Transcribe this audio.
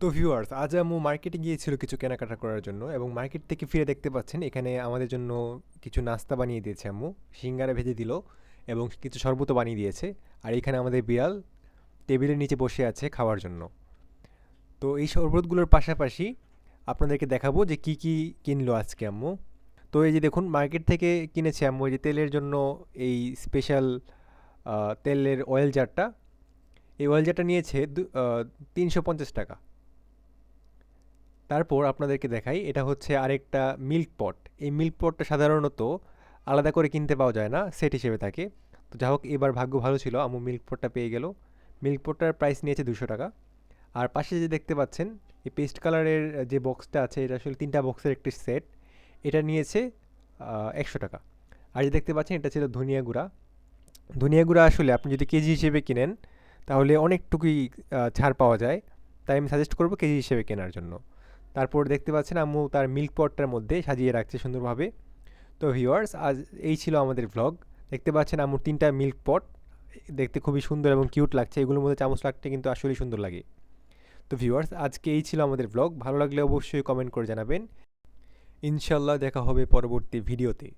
তো ভিউয়ার্স আজ আম্মু মার্কেটে গিয়েছিল কিছু কেনাকাটা করার জন্য এবং মার্কেট থেকে ফিরে দেখতে পাচ্ছেন এখানে আমাদের জন্য কিছু নাস্তা বানিয়ে দিয়েছে আম্মু। সিঙ্গারা ভেজে দিল এবং কিছু শরবতও বানিয়ে দিয়েছে। আর এখানে আমাদের বিড়াল টেবিলের নিচে বসে আছে খাওয়ার জন্য। তো এই শরবতগুলোর পাশাপাশি আপনাদেরকে দেখাবো যে কি কি কিনলো আজকে আম্মু। তো এই যে দেখুন মার্কেট থেকে কিনেছে আম্মু যে তেলের জন্য এই স্পেশাল তেলের অয়েল জারটা এই অয়েল জারটা নিয়েছে তিনশো পঞ্চাশ টাকা। তারপর আপনাদেরকে দেখাই, এটা হচ্ছে আরেকটা মিল্ক পট। এই মিল্ক পটটা সাধারণত আলাদা করে কিনতে পাওয়া যায় না, সেট হিসেবে থাকে। তো যা হোক, এবার ভাগ্য ভালো ছিল, আমু মিল্ক পটটা পেয়ে গেল। মিল্ক পটটার প্রাইস নিয়েছে দুশো টাকা। আর পাশে যে দেখতে পাচ্ছেন, এই পেস্ট কালারের যে বক্সটা আছে, এটা আসলে তিনটা বক্সের একটি সেট এটা নিয়েছে একশো টাকা। আর যে দেখতে পাচ্ছেন, এটা ছিল ধনিয়া গুঁড়া। ধনিয়া গুঁড়া আসলে আপনি যদি কেজি হিসেবে কিনেন, তাহলে অনেকটুকুই ছাড় পাওয়া যায়। তাই আমি সাজেস্ট করব কেজি হিসেবে কেনার জন্য। তারপর দেখতে পাচ্ছেন আম্মু তার মিল্ক পটটার মধ্যে সাজিয়ে রাখছে সুন্দরভাবে। তো ভিউয়ার্স আজ এই ছিল আমাদের ভ্লগ দেখতে পাচ্ছেন আম্মুর তিনটা মিল্ক পট দেখতে খুবই সুন্দর এবং কিউট লাগছে। এগুলোর মধ্যে চামচ লাগতে কিন্তু আসলেই সুন্দর লাগে। তো ভিউয়ার্স আজকে এই ছিল আমাদের ভ্লগ ভালো লাগলে অবশ্যই কমেন্ট করে জানাবেন। ইনশাল্লাহ দেখা হবে পরবর্তী ভিডিওতে